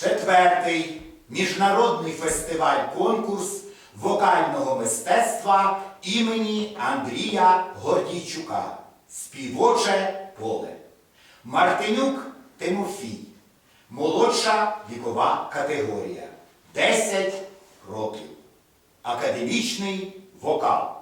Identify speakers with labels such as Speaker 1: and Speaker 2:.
Speaker 1: Четвертий міжнародний фестиваль-конкурс вокального мистецтва імені Андрія Гордійчука. Співоче поле. Мартинюк Тимофій. Молодша вікова категорія 10 років. Академічний вокал.